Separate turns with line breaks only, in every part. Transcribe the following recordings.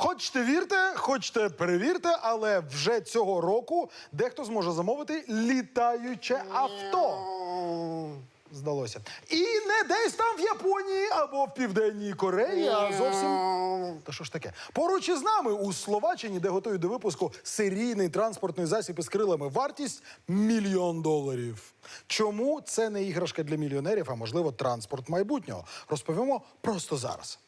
Хочете вірте, хочете перевірте, але вже цього року дехто зможе замовити літаюче авто. Здалося. І не десь там в Японії або в Південній Кореї, а зовсім. Та що ж таке? Поруч із нами у Словаччині, де готують до випуску серійний транспортний засіб із крилами, вартість мільйон доларів. Чому це не іграшка для мільйонерів, а можливо транспорт майбутнього? Розповімо просто зараз.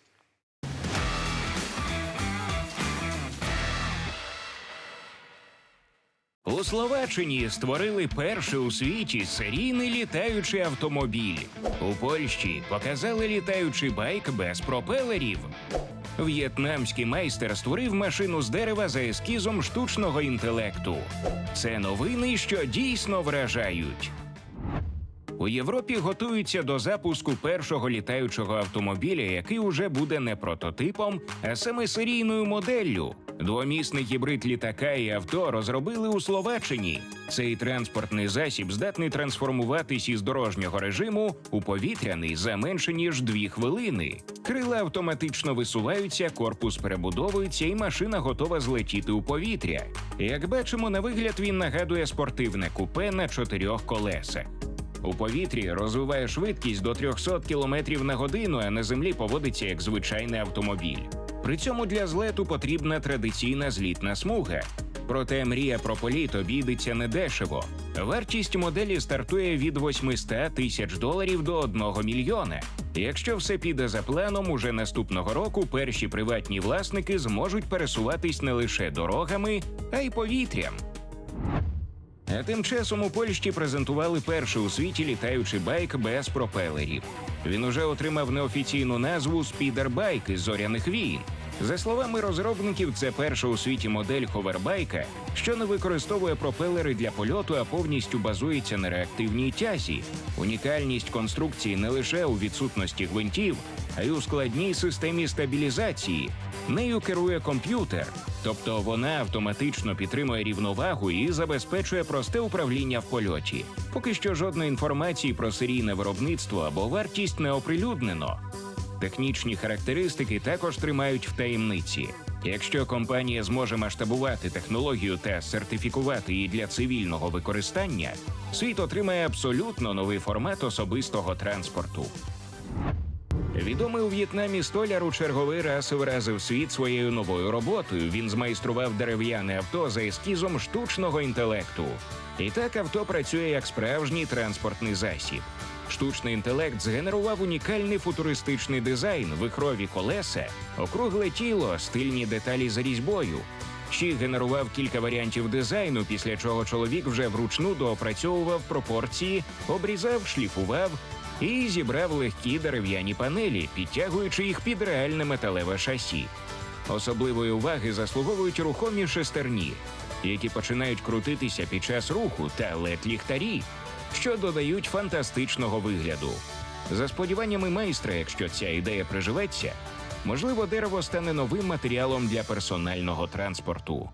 У Словаччині створили перший у світі серійний літаючий автомобіль. У Польщі показали літаючий байк без пропелерів. В'єтнамський майстер створив машину з дерева за ескізом штучного інтелекту. Це новини, що дійсно вражають. У Європі готуються до запуску першого літаючого автомобіля, який уже буде не прототипом, а саме серійною моделлю. Двомісний гібрид літака і авто розробили у Словаччині. Цей транспортний засіб здатний трансформуватись із дорожнього режиму у повітряний за менше ніж дві хвилини. Крила автоматично висуваються, корпус перебудовується, і машина готова злетіти у повітря. Як бачимо, на вигляд він нагадує спортивне купе на чотирьох колесах. У повітрі розвиває швидкість до 300 км на годину, а на землі поводиться як звичайний автомобіль. При цьому для злету потрібна традиційна злітна смуга. Проте мрія про політ обійдеться недешево. Вартість моделі стартує від 800 тисяч доларів до 1 мільйона. Якщо все піде за планом, уже наступного року перші приватні власники зможуть пересуватись не лише дорогами, а й повітрям. А тим часом у Польщі презентували перший у світі літаючий байк без пропелерів. Він уже отримав неофіційну назву Спідербайк із зоряних війн. За словами розробників, це перша у світі модель ховербайка, що не використовує пропелери для польоту, а повністю базується на реактивній тязі. Унікальність конструкції не лише у відсутності гвинтів, а й у складній системі стабілізації. Нею керує комп'ютер, тобто вона автоматично підтримує рівновагу і забезпечує просте управління в польоті. Поки що жодної інформації про серійне виробництво або вартість не оприлюднено. Технічні характеристики також тримають в таємниці. Якщо компанія зможе масштабувати технологію та сертифікувати її для цивільного використання, світ отримає абсолютно новий формат особистого транспорту. Відомий у В'єтнамі столяр у черговий раз вразив світ своєю новою роботою. Він змайстрував дерев'яне авто за ескізом штучного інтелекту. І так авто працює як справжній транспортний засіб. Штучний інтелект згенерував унікальний футуристичний дизайн, вихрові колеса, округле тіло, стильні деталі за різьбою. Ще генерував кілька варіантів дизайну, після чого чоловік вже вручну доопрацьовував пропорції, обрізав, шліфував і зібрав легкі дерев'яні панелі, підтягуючи їх під реальне металеве шасі. Особливої уваги заслуговують рухомі шестерні, які починають крутитися під час руху та лед ліхтарі, що додають фантастичного вигляду. За сподіваннями майстра, якщо ця ідея приживеться, можливо, дерево стане новим матеріалом для персонального транспорту.